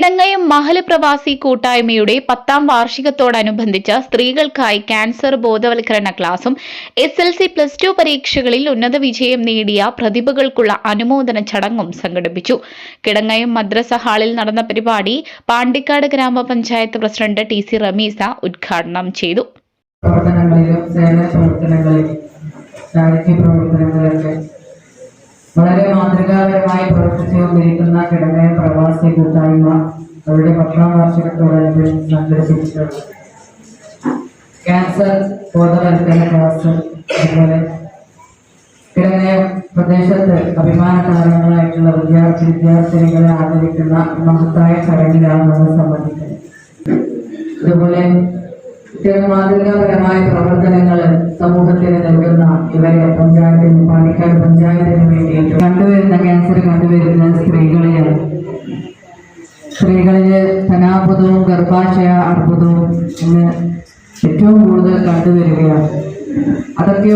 കിടങ്ങയം മഹൽ പ്രവാസി കൂട്ടായ്മയുടെ പത്താം വാർഷികത്തോടനുബന്ധിച്ച് സ്ത്രീകൾക്കായി ക്യാൻസർ ബോധവൽക്കരണ ക്ലാസും S L C plus two പരീക്ഷകളിൽ ഉന്നത വിജയം നേടിയ പ്രതിഭകൾക്കുള്ള അനുമോദന ചടങ്ങും സംഘടിപ്പിച്ചു. കിടങ്ങയം മദ്രസ ഹാളിൽ നടന്ന പരിപാടി പാണ്ടിക്കാട് ഗ്രാമപഞ്ചായത്ത് പ്രസിഡന്റ് ടി സി റമീസ ഉദ്ഘാടനം ചെയ്തു. പ്രവർത്തനങ്ങളിലും സേവന പ്രവർത്തനങ്ങളിലും സാഹിത്യ പ്രവർത്തനങ്ങളിലൊക്കെ വളരെ പ്രവർത്തിച്ചുകൊണ്ടിരിക്കുന്ന കിടങ്ങയ പ്രവാസി കൂട്ടായ്മ അവരുടെ പത്താം വാർഷികത്തോടനുബന്ധിച്ച് സംഘടിപ്പിച്ചിട്ടുണ്ട് ക്യാൻസർ ബോധവൽക്കരണ ക്ലാസ് അതുപോലെ കിടങ്ങയ പ്രദേശത്ത് അഭിമാന താരങ്ങളായിട്ടുള്ള വിദ്യാർത്ഥി വിദ്യാർത്ഥിനികളെ ആദരിക്കുന്ന മഹത്തായ ചടങ്ങിലാണ് നമ്മൾ സംബന്ധിക്കുന്നത്. അതുപോലെ ചില മാതൃകാപരമായ പ്രവർത്തനങ്ങൾ സമൂഹത്തിന് നൽകുന്ന ഇവരെ പഞ്ചായത്തിന് പാലക്കാട് പഞ്ചായത്തിന് വേണ്ടിയിട്ട് കണ്ടുവരുന്ന ക്യാൻസർ കണ്ടുവരുന്ന സ്ത്രീകളിൽ സ്ത്രീകളിൽ ധനാർബുദവും ഗർഭാശയ അർബുദവും ഇന്ന് ഏറ്റവും കൂടുതൽ കണ്ടുവരികയാണ്. അതൊക്കെ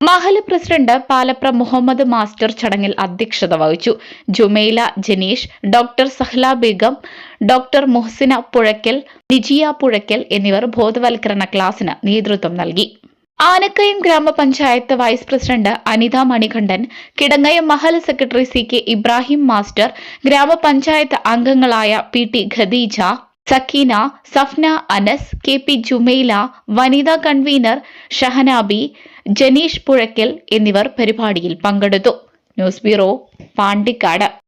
മഹൽ പ്രസിഡന്റ് പാലപ്ര മുഹമ്മദ് മാസ്റ്റർ ചടങ്ങിൽ അധ്യക്ഷത വഹിച്ചു. ജുമൈല ജനീഷ് ഡോക്ടർ സഹ്ല ബീഗം ഡോക്ടർ മുഹസിന പുഴയ്ക്കൽ നിജിയ പുഴയ്ക്കൽ എന്നിവർ ബോധവൽക്കരണ ക്ലാസിന് നേതൃത്വം നൽകി. ആനക്കയം ഗ്രാമപഞ്ചായത്ത് vice president Anitha Manikandan Kidangayam Mahal secretary C K Ibrahim master ഗ്രാമപഞ്ചായത്ത് അംഗങ്ങളായ P T Khadeeja Sakeena Safna Anas K P Jumaila വനിതാ കൺവീനർ ഷഹനാബി ജനീഷ് പുഴയ്ക്കൽ എന്നിവർ പരിപാടിയിൽ പങ്കെടുത്തു. News bureau Pandikkad.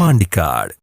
പാണ്ടിക്കാട്.